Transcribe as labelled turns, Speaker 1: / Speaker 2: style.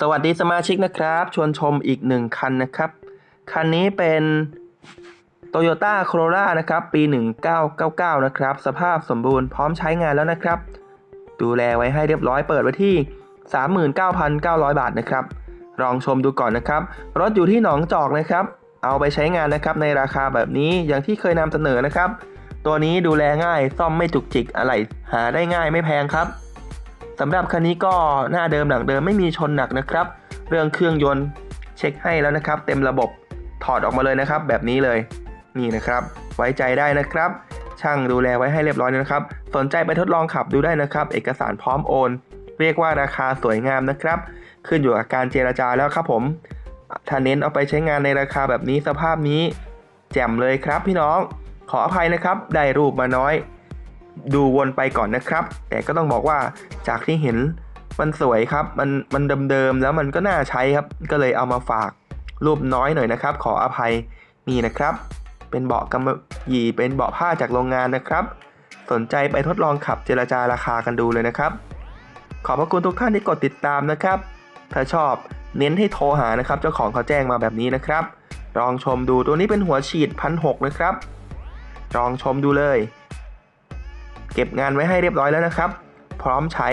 Speaker 1: สวัสดีสมาชิกนะครับ ชวนชมอีกหนึ่งคันนะครับ คันนี้เป็น Toyota Corolla นะครับ ปี 1999 นะครับ สภาพสมบูรณ์พร้อมใช้งานแล้วนะครับ ดูแลไว้ให้เรียบร้อยเปิดไว้ที่ 39,900 บาทนะครับ ลองชมดูก่อนนะครับ รถอยู่ที่หนองจอกนะครับ เอาไปใช้งานนะครับในราคาแบบนี้อย่างที่เคยนำเสนอนะครับ ตัวนี้ดูแลง่ายซ่อมไม่จุกจิกอะไรหาได้ง่ายไม่แพงครับ สำหรับคันนี้ก็หน้าเดิมหลังเดิมไม่มีชนหนักนะครับ เรื่องเครื่องยนต์เช็คให้แล้วนะครับ เต็มระบบถอดออกมาเลยนะครับ แบบนี้เลยนี่นะครับ ไว้ใจได้นะครับ ช่างดูแลไว้ให้เรียบร้อยนะครับ สนใจไปทดลองขับดูได้นะครับ เอกสารพร้อมโอน เรียกว่าราคาสวยงามนะครับ ขึ้นอยู่กับการเจรจาแล้วครับผมถ้าเน้นเอาไปใช้งานในราคาแบบนี้สภาพนี้ แจ่มเลยครับพี่น้องขออภัยนะครับ ได้รูปมาน้อย ดูวนไปก่อนนะครับ แต่ก็ต้องบอกว่าจากที่เห็นมันสวยครับ มันมันเดิมๆแล้วมันก็น่าใช้ครับ ก็เลยเอามาฝากรูปน้อยหน่อยนะครับ ขออภัยนี่นะครับ เป็นเบาะกำมะหยี่เป็นเบาะผ้าจากโรงงานนะครับ สนใจไปทดลองขับเจรจาราคากันดูเลยนะครับ ขอบพระคุณทุกท่านที่กดติดตามนะครับ ถ้าชอบเน้นให้โทรหานะครับ เจ้าของเขาแจ้งมาแบบนี้นะครับ ลองชมดูตัวนี้เป็นหัวฉีดพันหนะครับ ลองชมดูเลย เก็บงานไว้ให้เรียบร้อยแล้วนะครับ พร้อมใช้